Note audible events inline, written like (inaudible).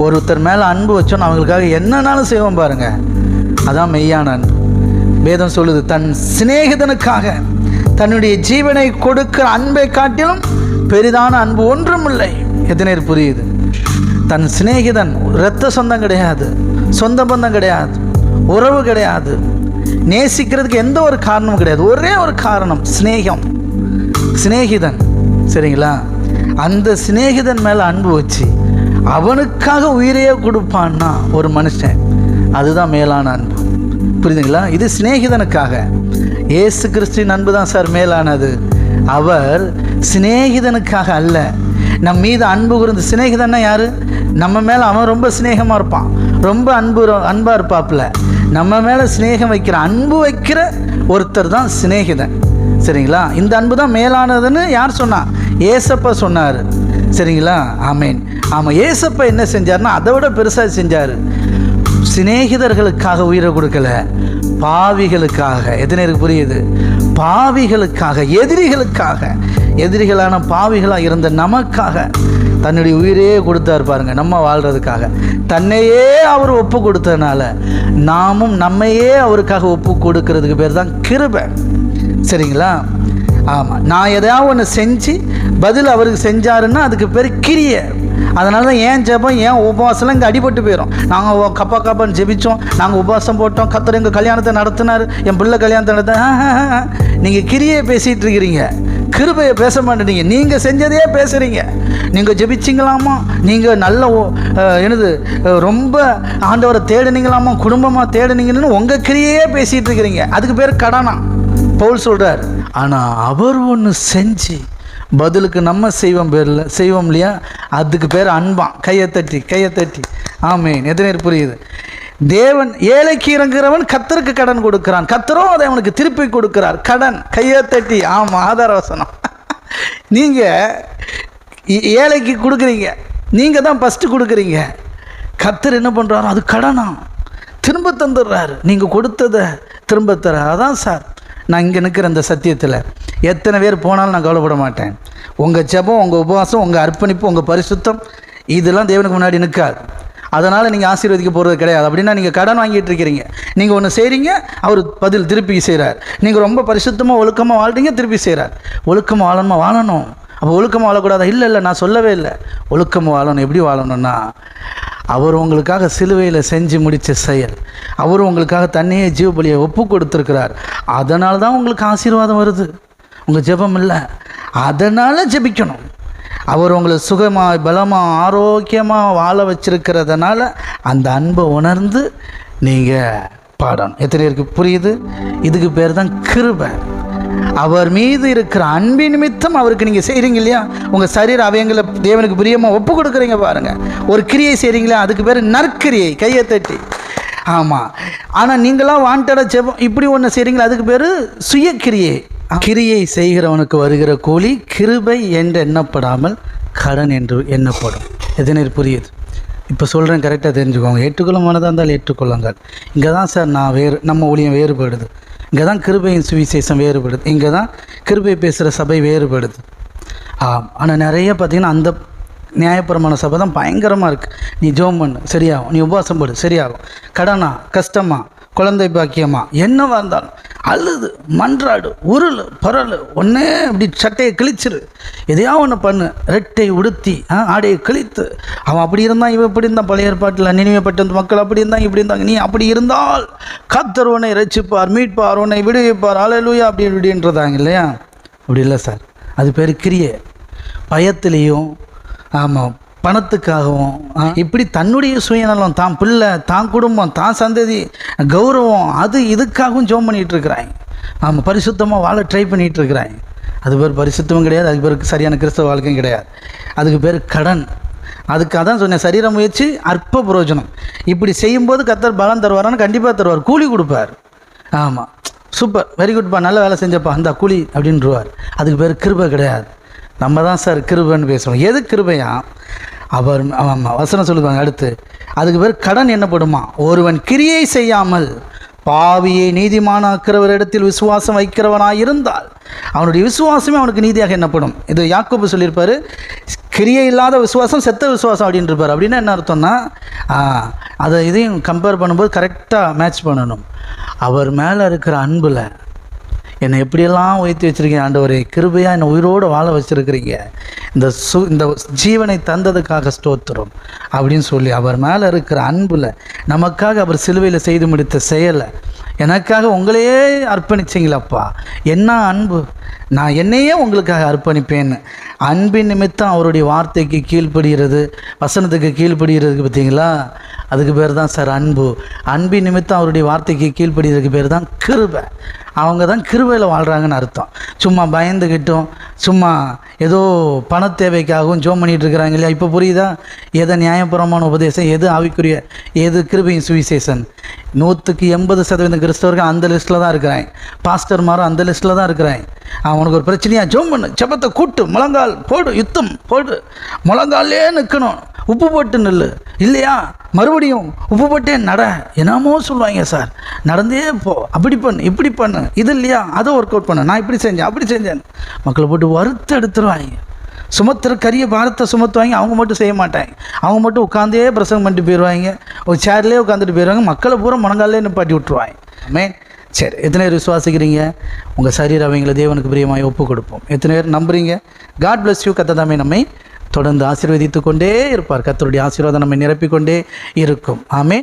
ஒருத்தர் மேலே அன்பு வச்சோன்னு அவங்களுக்காக என்னன்னாலும் செய்வோம் பாருங்க. அதான் மெய்யானன் வேதம் சொல்லுது தன் சிநேகிதனுக்காக தன்னுடைய ஜீவனை கொடுக்கிற அன்பை காட்டிலும் பெரிதான அன்பு ஒன்றும் இல்லை. எத்தனை புரியுது? தன் சிநேகிதன் இரத்த சொந்தம் கிடையாது சொந்த பந்தம் கிடையாது உறவு கிடையாது. நேசிக்கிறதுக்கு எந்த ஒரு காரணமும் கிடையாது. ஒரே ஒரு காரணம் சிநேகம். சிநேகிதன். சரிங்களா? அந்த சிநேகிதன் மேலே அன்பு வச்சு அவனுக்காக உயிரையே கொடுப்பான்னா ஒரு மனுஷன். அதுதான் மேலான அன்பு. புரியுதுங்களா? இது சிநேகிதனுக்காக. இயேசு கிறிஸ்டின் அன்பு தான் சார் மேலானது. அவர் சிநேகிதனுக்காக அல்ல. நம் மீது அன்பு கூர்ந்து சிநேகிதன்னா யாரு? நம்ம மேலே அவன் ரொம்ப சிநேகமாக இருப்பான். ரொம்ப அன்பு அன்பாக இருப்பாப்புல. நம்ம மேலே சிநேகம் வைக்கிற அன்பு வைக்கிற ஒருத்தர் தான் சிநேகிதன். சரிங்களா? இந்த அன்பு தான் மேலானதுன்னு யார் சொன்னா? ஏசப்பா சொன்னார். சரிங்களா? ஆமேன். ஆமாம் ஏசப்பா என்ன செஞ்சார்னா அதை விட பெருசாக செஞ்சார். சிநேகிதர்களுக்காக உயிரை கொடுக்கல. பாவிகளுக்காக. எத்தனை புரியுது? பாவிகளுக்காக எதிரிகளுக்காக. எதிரிகளான பாவிகளாக இருந்த நமக்காக தன்னுடைய உயிரையே கொடுத்தாரு பாருங்க நம்ம வாழ்கிறதுக்காக தன்னையே அவர் ஒப்பு கொடுத்ததுனால நாமும் நம்மையே அவருக்காக ஒப்பு கொடுக்கறதுக்கு பேர் தான் கிருபை. சரிங்களா? ஆமாம் நான் எதாவது ஒன்று செஞ்சு பதில் அவருக்கு செஞ்சாருன்னா அதுக்கு பேர் கிரியை. அதனால தான் ஏன் ஜெபம் ஏன் உபவாசம்லாம் இங்கே அடிபட்டு போயிடும் நாங்கள் கப்பா கப்பான்னு ஜெபித்தோம் நாங்கள் உபவாசம் போட்டோம். கத்தர் எங்கள் கல்யாணத்தை நடத்தினார். என் பிள்ளை கல்யாணத்தை நடத்த நீங்கள் கிரியை பேசிகிட்டு இருக்கிறீங்க. கிருபையை பேச மாட்டேங்க நீங்கள் செஞ்சதையே பேசுகிறீங்க நீங்கள் ஜெபிச்சிங்களாமா? நீங்கள் நல்ல ஓ- என்னது ரொம்ப ஆண்டவரை தேடுனீங்களாமா? குடும்பமாக தேடுனீங்கன்னு உங்கள் கிரியையே பேசிகிட்டு இருக்கிறீங்க. அதுக்கு பேர் கடனா. பவுல் சொல்கிறார் ஆனால் அவர் ஒன்று செஞ்சு பதிலுக்கு நம்ம செய்வோம் பேரில் செய்வோம் இல்லையா? அதுக்கு பேர் அன்பான். கையை தட்டி கையை தட்டி. ஆமேன். எத்தனை புரியுது? தேவன் ஏழைக்கு இறங்குறவன் கத்தருக்கு கடன் கொடுக்கிறான். கத்தரும் அதை அவனுக்கு திருப்பி கொடுக்கிறார். கடன். கையை தட்டி. ஆமாம் ஆதார வசனம். (laughs) நீங்கள் ஏழைக்கு கொடுக்குறீங்க. நீங்கள் தான் ஃபஸ்ட்டு கொடுக்குறீங்க. கத்தர் என்ன பண்ணுறாரோ அது கடனா? திரும்ப தந்துடுறாரு. நீங்கள் கொடுத்ததை திரும்ப தர. அதான் சார் நான் இங்கே நிற்கிற இந்த சத்தியத்தில் எத்தனை பேர் போனாலும் நான் கவலைப்பட மாட்டேன். உங்கள் ஜபம் உங்கள் உபவாசம் உங்கள் அர்ப்பணிப்பு உங்கள் பரிசுத்தம் இதெல்லாம் தேவனுக்கு முன்னாடி நிற்காது. அதனால் நீங்கள் ஆசீர்வதிக்க போகிறது கிடையாது. அப்படின்னா நீங்கள் கடன் வாங்கிட்டு இருக்கிறீங்க. நீங்கள் ஒன்று செய்கிறீங்க அவர் பதில் திருப்பி செய்கிறார் நீங்கள் ரொம்ப பரிசுத்தமாக ஒழுக்கமாக வாழ்றீங்க திருப்பி செய்கிறார் ஒழுக்கமாக வாழணுமா? வாழணும். அப்போ ஒழுக்கமாக வாழக்கூடாதா? இல்லை இல்லை நான் சொல்லவே இல்லை. ஒழுக்கமாக வாழணும். எப்படி வாழணும்னா அவர் உங்களுக்காக சிலுவையில் செஞ்சு முடித்த செயல். அவர் உங்களுக்காக தன்னையே ஜீவபலியை ஒப்பு கொடுத்துருக்கிறார். அதனால தான் உங்களுக்கு ஆசீர்வாதம் வருது. உங்கள் ஜெபம் இல்லை. அதனால் ஜெபிக்கணும். அவர் உங்களை சுகமாக பலமாக ஆரோக்கியமாக வாழ வச்சிருக்கிறதுனால அந்த அன்பை உணர்ந்து நீங்கள் பாடணும். எத்தனை பேருக்கு புரியுது? இதுக்கு பேர் தான் கிருபை. அவர் மீது இருக்கிற அன்பின் நிமித்தம் அவருக்கு நீங்கள் செய்கிறீங்க இல்லையா? உங்கள் சரீர அவயங்களை தேவனுக்கு பிரியமாக ஒப்பு கொடுக்குறீங்க பாருங்கள் ஒரு கிரியை செய்கிறீங்களா அதுக்கு பேர் நற்கிரியை கையை தட்டி. ஆமாம் ஆனால் நீங்களாம் வாண்டடாக ஜெபம் இப்படி ஒன்று செய்கிறீங்களா அதுக்கு பேர் சுயக்கிரியை. கிரியை செய்கிறவனுக்கு வருகிற கூலி கிருபை என்று எண்ணப்படாமல் கடன் என்று எண்ணப்படும். எத்தனை புரியுது? இப்போ சொல்கிறேன் கரெக்டாக தெரிஞ்சுக்கோங்க. ஏற்றுக்கொள்ள மனதாக இருந்தால் ஏற்றுக்கொள்ளுங்கள். இங்கே தான் சார் நான் வேறு நம்ம ஊழியம் வேறுபடுது. இங்கே தான் கிருபையின் சுவிசேஷம் வேறுபடுது. இங்கே தான் கிருபை பேசுகிற சபை வேறுபடுது. ஆம். ஆனால் நிறைய பார்த்திங்கன்னா அந்த நியாயபுரமான சபை தான் பயங்கரமாக இருக்குது நீ ஜோம் பண்ணு சரியாகும். நீ உபவாசம் போடு சரியாகும். கடனா கஷ்டமா? குழந்தை பாக்கியமா? என்னவா இருந்தாலும் அழுது மன்றாடு உருள் பரல் ஒன்னே அப்படி சட்டையை கிழிச்சிரு. எதையா ஒன்று பண்ணு? ரெட்டை உடுத்தி ஆ, ஆடையை கிழித்து. அவன் அப்படி இருந்தான் இவன் இப்படி இருந்தான் பழைய ஏற்பாட்டில் நினைவுப்பட்ட மக்கள் அப்படி இருந்தாங்க இப்படி இருந்தாங்க. நீ அப்படி இருந்தால் கத்தர் உன்னை ரட்சிப்பார் மீட்பார் உன்னை விடுவிப்பார். அலையலூயா அப்படி இப்படின்றதாங்க இல்லையா? அப்படி இல்லை சார். அது பேர் கிரியை. பயத்திலையும் ஆமாம் பணத்துக்காகவும் இப்படி தன்னுடைய சுயநலம் தான் பிள்ளை தான் குடும்பம் தான் சந்ததி கௌரவம் அது இதுக்காகவும் ஜோம் பண்ணிகிட்டு இருக்கிறாங்க ஆமாம் பரிசுத்தமாக வாழ ட்ரை பண்ணிகிட்டு இருக்கிறாங்க அது பேர் பரிசுத்தமும் கிடையாது அதுக்கு பேர் சரியான கிறிஸ்தவ வாழ்க்கையும் கிடையாது. அதுக்கு பேர் கடன். அதுக்காக தான் சொன்னேன் சரீர முயற்சி அற்ப பிரயோஜனம் இப்படி செய்யும்போது கத்தர் பலம் தருவாரான்னு கண்டிப்பாக தருவார். கூலி கொடுப்பார். ஆமாம் சூப்பர் வெரி குட்ப்பா நல்ல வேலை செஞ்சப்பா அந்த கூலி அப்படின்றவார். அதுக்கு பேர் கிருபை கிடையாது. நம்ம தான் சார் கிருபைன்னு பேசுகிறோம் எது கிருபையா? அவர் ஆமாம் வசனம் சொல்லுவாங்க அடுத்து. அதுக்கு பேர் கடன் என்னப்படுமா? ஒருவன் கிரியை செய்யாமல் பாவியை நீதிமானாக்கிறவரிடத்தில் விசுவாசம் வைக்கிறவனாய் இருந்தால் அவனுடைய விசுவாசமே அவனுக்கு நீதியாக என்னப்படும் இது யாக்கோபு சொல்லியிருப்பார் கிரியை இல்லாத விசுவாசம் செத்த விசுவாசம் அப்படின்னு இருப்பார். அப்படின்னா என்ன அர்த்தம்னா அதை இதையும் கம்பேர் பண்ணும்போது கரெக்டாக மேட்ச் பண்ணணும். அவர் மேலே இருக்கிற அன்பில் என்னை எப்படியெல்லாம் உயர்த்தி வச்சிருக்கீங்க ஆண்டவரே? கிருபையாக என்னை உயிரோடு வாழ வச்சுருக்கிறீங்க. இந்த சு இந்த ஜீவனை தந்ததுக்காக ஸ்தோத்திரம் அப்படின்னு சொல்லி அவர் மேலே இருக்கிற அன்பில் நமக்காக அவர் சிலுவையில் செய்து முடித்த செயலை எனக்காக உங்களையே அர்ப்பணிச்சிங்களப்பா என்ன அன்பு? நான் என்னையே உங்களுக்காக அர்ப்பணிப்பேன்னு. அன்பின் நிமித்தம் அவருடைய வார்த்தைக்கு கீழ்ப்படுகிறது வசனத்துக்கு கீழ்ப்படுகிறதுக்கு பார்த்தீங்களா அதுக்கு பேர் தான் சார் அன்பு. அன்பின் நிமித்தம் அவருடைய வார்த்தைக்கு கீழ்ப்படுகிறதுக்கு பேர் தான் கிருபை. அவங்க தான் கிருபையில் வாழ்கிறாங்கன்னு அர்த்தம். சும்மா பயந்துக்கிட்டும் சும்மா ஏதோ பண தேவைக்காகவும் ஜோம் பண்ணிகிட்டு இருக்கிறாங்க இல்லையா? இப்போ புரியுதா? எதை நியாயபுரமான உபதேசம் எது ஆவிக்குரிய எது கிருபையின் சுவிசேஷன் நூற்றுக்கு எண்பது சதவீதம் கிறிஸ்தவர்கள் அந்த லிஸ்ட்டில் தான் இருக்கிறாங்க. பாஸ்டர்மாரும் அந்த லிஸ்ட்டில் தான் இருக்கிறாங்க. அவனுக்கு ஒரு பிரச்சனையாக ஜோம் பண்ணு. செபத்தை கூட்டு முழங்கால் போடு யுத்தம் போடு. முழங்காலே நிற்கணும் உப்பு போட்டு நில்லு. இல்லையா? மறுபடியும் உப்பு போட்டே நட. என்னமோ சொல்லுவாங்க சார். நடந்தே போ. அப்படி பண்ணு இப்படி பண்ணு. இது இல்லையா? அதை ஒர்க் அவுட் பண்ணு. நான் இப்படி செஞ்சேன் அப்படி செஞ்சேன் மக்களை போட்டு வறுத்து எடுத்துருவாங்க. சுமத்துற கரிய பாரத்தை சுமத்துவாங்க. அவங்க மட்டும் செய்ய மாட்டாங்க. அவங்க மட்டும் உட்காந்தே பிரசங்கம் பண்ணிட்டு போயிடுவாங்க. ஒரு சேர்லேயே உட்காந்துட்டு போயிடுவாங்க. மக்களை பூரா முழங்காலே நிப்பாட்டி விட்டுருவாங்க. ஆமே சரி எத்தனை பேர் விசுவாசிக்கிறீங்க? உங்கள் சரீர அவங்களை தேவனுக்கு பிரியமாய் ஒப்பு கொடுப்போம் எத்தனை பேர் நம்புறீங்க? காட் பிளஸ் யூ கத்ததாமே நம்மை தொடர்ந்து ஆசீர்வதித்து கொண்டே இருப்பார். கத்தருடைய ஆசீர்வாதம் நம்மை நிரப்பிக்கொண்டே இருக்கும். ஆமே